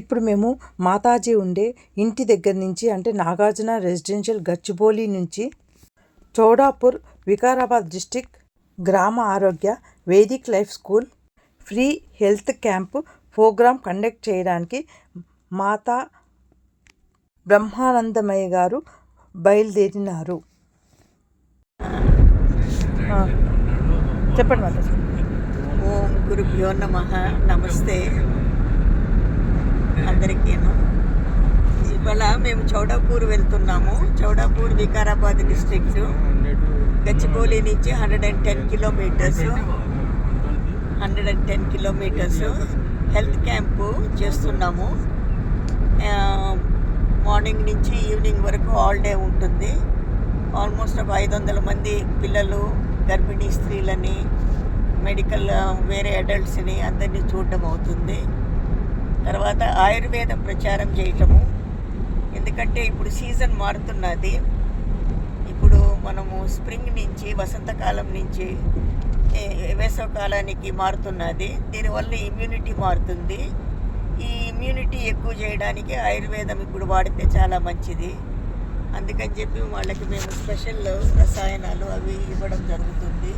ఇప్పుడు మేము మాతాజీ ఉండే ఇంటి దగ్గర నుంచి అంటే నాగార్జున రెసిడెన్షియల్ గచ్చిబౌలి నుంచి చౌడాపూర్ వికారాబాద్ డిస్టిక్ గ్రామ ఆరోగ్య Vedic life school free health camp program conduct చేయడానికి మాతా బ్రహ్మానందమయ్య గారు బయలుదేరినారు. చెప్పండి మాతాజీ ఓం గురుభ్యో నమ. నమస్తే. అందరికీను. ఇవాళ మేము చౌడాపూర్ వెళ్తున్నాము. చౌడాపూర్ వికారాబాద్ డిస్ట్రిక్ట్. గచ్చిబౌలి నుంచి hundred and ten kilometres. Hundred and ten kilometres health camp చేస్తున్నాము. మార్నింగ్ నుంచి ఈవినింగ్ వరకు ఆల్ డే ఉంటుంది. ఆల్మోస్ట్ ఒక ఐదు వందల మంది పిల్లలు గర్భిణీ స్త్రీలని మెడికల్ వేరే అడల్ట్స్ని అందరినీ చూడడం అవుతుంది. తర్వాత ఆయుర్వేదం ప్రచారం చేయటము. ఎందుకంటే ఇప్పుడు సీజన్ మారుతున్నది. ఇప్పుడు మనము స్ప్రింగ్ నుంచి వసంతకాలం నుంచి వేసవకాలానికి మారుతున్నది. దీనివల్ల ఇమ్యూనిటీ మారుతుంది. ఈ ఇమ్యూనిటీ ఎక్కువ చేయడానికి ఆయుర్వేదం ఇప్పుడు వాడితే చాలా మంచిది. అందుకని చెప్పి వాళ్ళకి మేము స్పెషల్ రసాయనాలు అవి ఇవ్వడం జరుగుతుంది.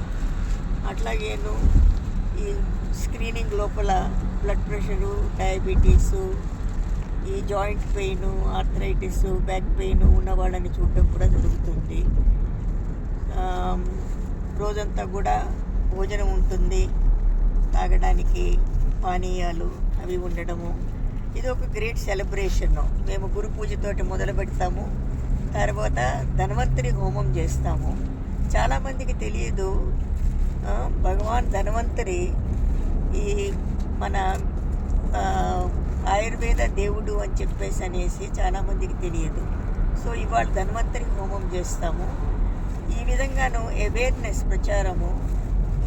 అట్లాగేను ఈ స్క్రీనింగ్ లోపల బ్లడ్ ప్రెషరు డయాబెటీసు ఈ joint pain arthritis back pain ఉన్న వాళ్ళని చూడడం కూడా జరుగుతుంది. రోజంతా కూడా భోజనం ఉంటుంది. తాగడానికి పానీయాలు అవి ఉండడము. ఇది ఒక గ్రేట్ సెలబ్రేషన్ మేము గురు పూజతోటి మొదలు పెడతాము. తర్వాత ధన్వంతరి హోమం చేస్తాము. చాలామందికి తెలియదు భగవాన్ ధన్వంతరి ఈ మన ఆయుర్వేద దేవుడు అని చెప్పేసి అనేసి చాలామందికి తెలియదు. సో ఇవాళ ధన్వంతరి హోమం చేస్తాము. ఈ విధంగాను అవేర్నెస్ ప్రచారము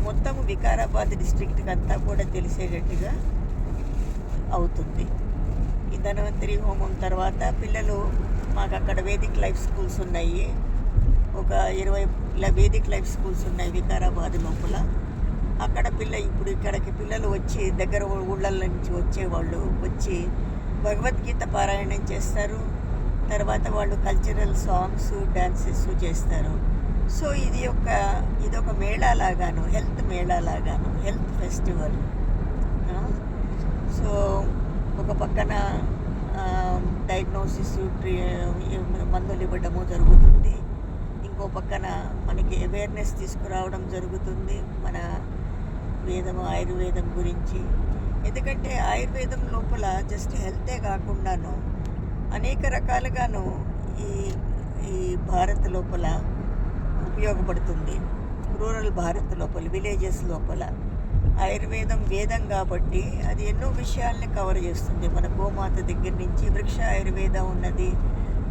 మొత్తం వికారాబాద్ డిస్ట్రిక్ట్కి అంతా కూడా తెలిసేటట్టుగా అవుతుంది. ఈ ధన్వంతరి హోమం తర్వాత పిల్లలు మాకు అక్కడ వేదిక్ లైఫ్ స్కూల్స్ ఉన్నాయి. ఒక ఇరవై ఇలా వేదిక్ లైఫ్ స్కూల్స్ ఉన్నాయి వికారాబాద్ లోపల. అక్కడ పిల్ల ఇప్పుడు ఇక్కడికి పిల్లలు వచ్చి దగ్గర ఊళ్ళ నుంచి వచ్చేవాళ్ళు వచ్చి భగవద్గీత పారాయణం చేస్తారు. తర్వాత వాళ్ళు కల్చరల్ సాంగ్స్ డ్యాన్సెస్ చేస్తారు. సో ఇది ఒక ఇది ఒక మేళా లాగాను హెల్త్ మేళా లాగాను హెల్త్ ఫెస్టివల్ సో ఒక పక్కన డయాగ్నోసిస్ ట్రీ మందులు ఇవ్వడము జరుగుతుంది. ఇంకో పక్కన మనకి అవేర్నెస్ తీసుకురావడం జరుగుతుంది. మన వేదం ఆయుర్వేదం గురించి. ఎందుకంటే ఆయుర్వేదం లోపల జస్ట్ హెల్తే కాకుండాను అనేక రకాలుగాను ఈ ఈ భారత్ లోపల ఉపయోగపడుతుంది. రూరల్ భారత్ లోపల విలేజెస్ లోపల. ఆయుర్వేదం వేదం కాబట్టి అది ఎన్నో విషయాల్ని కవర్ చేస్తుంది. మన గోమాత దగ్గర నుంచి వృక్ష ఆయుర్వేదం ఉన్నది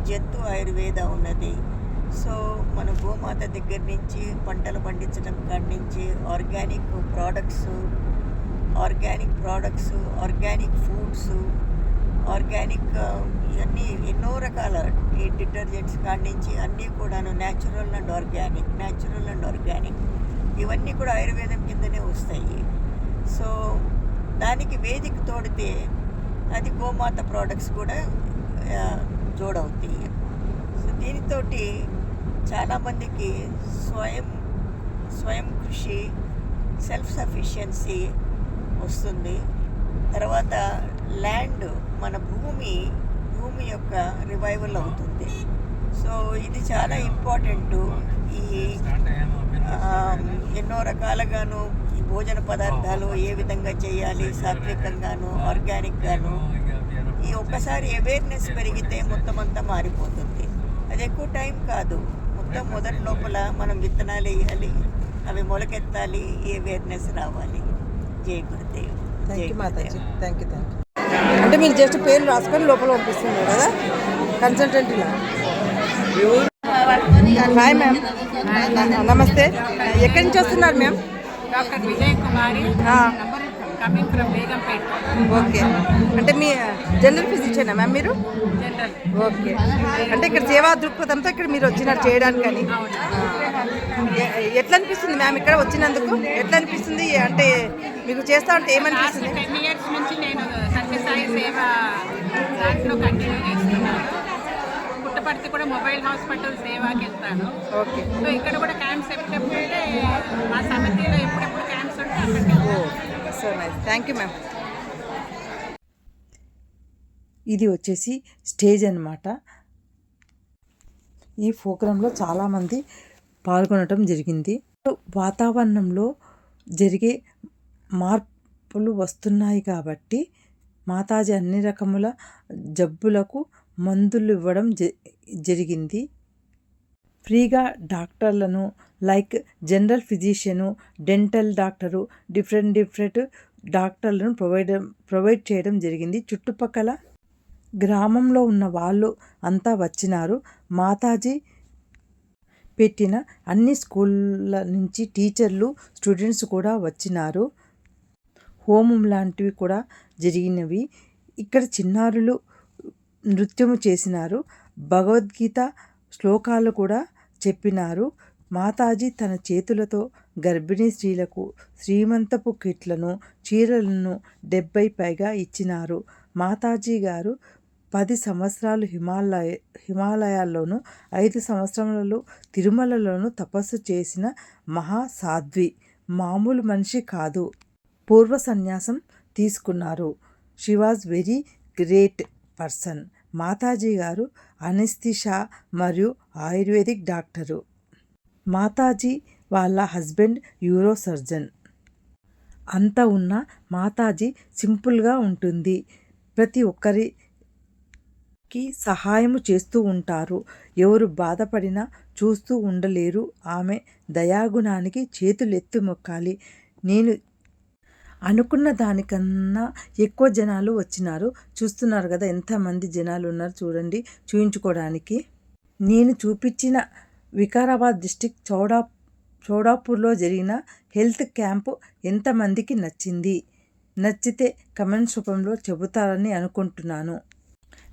జంతు ఆయుర్వేదం ఉన్నది సో మన గోమాత దగ్గర నుంచి పంటలు పండించడం కాడి నుంచి organic products organic products organic foods organic ఇవన్నీ ఎన్నో రకాల ఈ డిటర్జెంట్స్ కాడి నుంచి అన్నీ కూడాను natural and organic natural and organic ఇవన్నీ కూడా ఆయుర్వేదం కిందనే వస్తాయి. సో దానికి వేదిక తోడితే అది గోమాత ప్రోడక్ట్స్ కూడా జోడవుతాయి. సో దీనితోటి చాలామందికి స్వయం స్వయం కృషి సెల్ఫ్ సఫిషియన్సీ వస్తుంది. తర్వాత ల్యాండ్ మన భూమి భూమి యొక్క రివైవల్ అవుతుంది. సో ఇది చాలా ఇంపార్టెంట్ ఈ ఆ, ఎన్నో రకాలుగాను ఈ భోజన పదార్థాలు ఏ విధంగా చేయాలి సాత్వికంగాను ఆర్గానిక్గాను ఈ ఒక్కసారి అవేర్నెస్ పెరిగితే మొత్తం అంతా మారిపోతుంది. అది ఎక్కువ టైం కాదు. మొత్తం మొదటి లోపల మనం విత్తనాలు వేయాలి. అవి మొలకెత్తాలి. ఈ అవేర్నెస్ రావాలి? జై గురుదేవ్. థ్యాంక్ యూ మాతాజీ థ్యాంక్ యూ థ్యాంక్ యూ అంటే మీరు జస్ట్ పేరు రాసుకొని లోపల పంపిస్తున్నారు కదా? కన్సల్టెంట్ ఇలా హాయ్ మ్యామ్ నమస్తే. ఎక్కడి నుంచి వస్తున్నారు ma'am doctor Vijay Kumari. Coming from Begumpet okay అంటే మీ జనరల్ ఫిజిషియనా మ్యామ్ మీరు? జనరల్ ఓకే అంటే ఇక్కడ సేవా దృక్పథంతో ఇక్కడ మీరు వచ్చినారు చేయడానికని. ఎ- ఎట్లా అనిపిస్తుంది మ్యామ్ ఇక్కడ వచ్చినందుకు? ఎట్లా అనిపిస్తుంది అంటే మీకు చేస్తా ఉంటే ఏమనిపిస్తుంది? టెన్ ఇయర్స్ నుంచి నేను సత్యసాయి సేవ దాంట్లో కంటిన్యూ చేస్తున్నాను. పుట్టపర్తి కూడా మొబైల్ హాస్పిటల్ సేవాకి వెళ్తాను. ఓకే సో ఇక్కడ కూడా క్యాంప్స్ ఎప్పుడెప్పుడు ఉంటే మా సమితిలో ఎప్పుడెప్పుడు క్యాంప్స్ ఉంటే అక్కడికి so nice. Thank you ma'am. ఇది వచ్చేసి స్టేజ్ అన్నమాట. ఈ ప్రోగ్రాంలో చాలామంది పాల్గొనటం జరిగింది. వాతావరణంలో జరిగే మార్పులు వస్తున్నాయి కాబట్టి మాతాజీ అన్ని రకముల జబ్బులకు మందులు ఇవ్వడం జ- జరిగింది. ఫ్రీగా డాక్టర్లను like general physician dental doctor different different డాక్టర్లను ప్రొవైడ్ ప్రొవైడ్ చేయడం జరిగింది. చుట్టుపక్కల గ్రామంలో ఉన్న వాళ్ళు అంతా వచ్చినారు. మాతాజీ పెట్టిన అన్ని స్కూళ్ళ నుంచి టీచర్లు స్టూడెంట్స్ కూడా వచ్చినారు. హోమం లాంటివి కూడా జరిగినవి. ఇక్కడ చిన్నారులు నృత్యము చేసినారు. భగవద్గీత శ్లోకాలు కూడా చెప్పినారు. మాతాజీ తన చేతులతో గర్భిణీ స్త్రీలకు శ్రీమంతపు కిట్లను చీరలను డెబ్బై పైగా ఇచ్చినారు. మాతాజీ గారు పది సంవత్సరాలు హిమాలయ హిమాలయాల్లోనూ ఐదు సంవత్సరాలలో తిరుమలలోనూ తపస్సు చేసిన మహాసాధ్వి. మామూలు మనిషి కాదు. పూర్వ సన్యాసం తీసుకున్నారు. She was very great person. Mataji గారు అనిస్థిషా మరియు ఆయుర్వేదిక్ డాక్టరు. మాతాజీ వాళ్ళ హస్బెండ్ యూరో సర్జన్ అంత ఉన్న మాతాజీ సింపుల్గా ఉంటుంది. ప్రతి ఒక్కరికి సహాయము చేస్తూ ఉంటారు. ఎవరు బాధపడినా చూస్తూ ఉండలేరు. ఆమె దయాగుణానికి చేతులెత్తి మొక్కాలి. నేను అనుకున్న దానికన్నా ఎక్కువ జనాలు వచ్చినారు. చూస్తున్నారు కదా ఎంతమంది జనాలు ఉన్నారు చూడండి చూయించుకోవడానికి. నేను చూపించిన వికారాబాద్ డిస్టిక్ చౌడా చౌడాపూర్లో జరిగిన హెల్త్ క్యాంపు ఎంతమందికి నచ్చింది? నచ్చితే కమెంట్స్ రూపంలో చెబుతారని అనుకుంటున్నాను.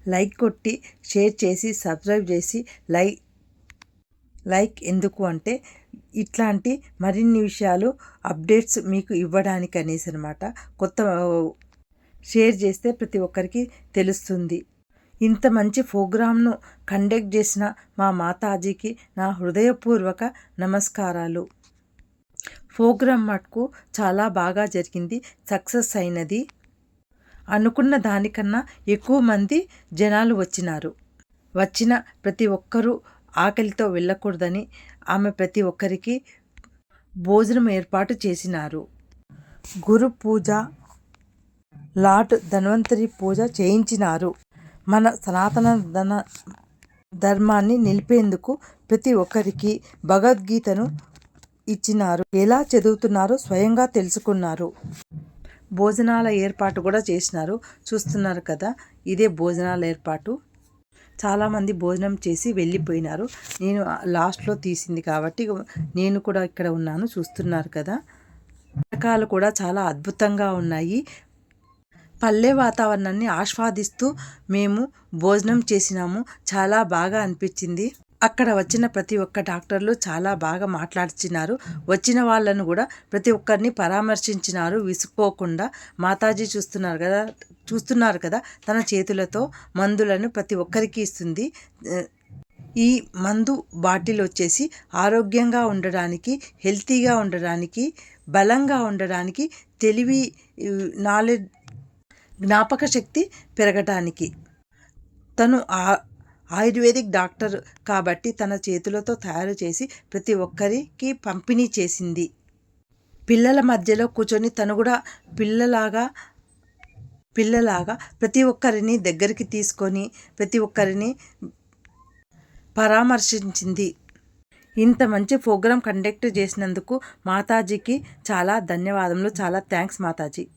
లైక్ కొట్టి షేర్ చేసి సబ్స్క్రైబ్ చేసి లైక్ లైక్ ఎందుకు అంటే ఇట్లాంటి మరిన్ని విషయాలు అప్డేట్స్ మీకు ఇవ్వడానికి అనేసి అనమాట కొత్త షేర్ చేస్తే ప్రతి ఒక్కరికి తెలుస్తుంది. ఇంత మంచి ప్రోగ్రామ్ను కండక్ట్ చేసిన మా మాతాజీకి నా హృదయపూర్వక నమస్కారాలు. ప్రోగ్రామ్ మటుకు చాలా బాగా జరిగింది సక్సెస్ అయినది. అనుకున్న దానికన్నా ఎక్కువ మంది జనాలు వచ్చినారు. వచ్చిన ప్రతి ఒక్కరూ ఆకలితో వెళ్ళకూడదని ఆమె ప్రతి ఒక్కరికి భోజనం ఏర్పాటు చేసినారు. గురు పూజ లాట్ ధన్వంతరి పూజ చేయించినారు. మన సనాతన ధన ధర్మాన్ని నిలిపేందుకు ప్రతి ఒక్కరికి భగవద్గీతను ఇచ్చినారు. ఎలా చదువుతున్నారో స్వయంగా తెలుసుకున్నారు. భోజనాల ఏర్పాటు కూడా చేసినారు. చూస్తున్నారు కదా ఇదే భోజనాల ఏర్పాటు. చాలామంది భోజనం చేసి వెళ్ళిపోయినారు. నేను లాస్ట్లో తీసింది కాబట్టి నేను కూడా ఇక్కడ ఉన్నాను చూస్తున్నారు కదా. రకాలు కూడా చాలా అద్భుతంగా ఉన్నాయి. పల్లె వాతావరణాన్ని ఆస్వాదిస్తూ మేము భోజనం చేసినాము. చాలా బాగా అనిపించింది. అక్కడ వచ్చిన ప్రతి ఒక్క డాక్టర్లు చాలా బాగా మాట్లాడిచినారు. వచ్చిన వాళ్ళను కూడా ప్రతి ఒక్కరిని పరామర్శించినారు విసుక్కోకుండా మాతాజీ చూస్తున్నారు కదా చూస్తున్నారు కదా తన చేతులతో మందులను ప్రతి ఒక్కరికి ఇస్తుంది. ఈ మందు బాటిల్ వచ్చేసి ఆరోగ్యంగా ఉండడానికి హెల్తీగా ఉండడానికి బలంగా ఉండడానికి తెలివి నాలెడ్జ్ జ్ఞాపక శక్తి పెరగటానికి. తను ఆ ఆయుర్వేదిక్ డాక్టర్ కాబట్టి తన చేతులతో తయారు చేసి ప్రతి ఒక్కరికి పంపిణీ చేసింది. పిల్లల మధ్యలో కూర్చొని తను కూడా పిల్లలాగా పిల్లలాగా ప్రతి ఒక్కరిని దగ్గరికి తీసుకొని ప్రతి ఒక్కరిని పరామర్శించింది. ఇంత మంచి ప్రోగ్రాం కండక్ట్ చేసినందుకు మాతాజీకి చాలా ధన్యవాదములు చాలా థ్యాంక్స్ మాతాజీ.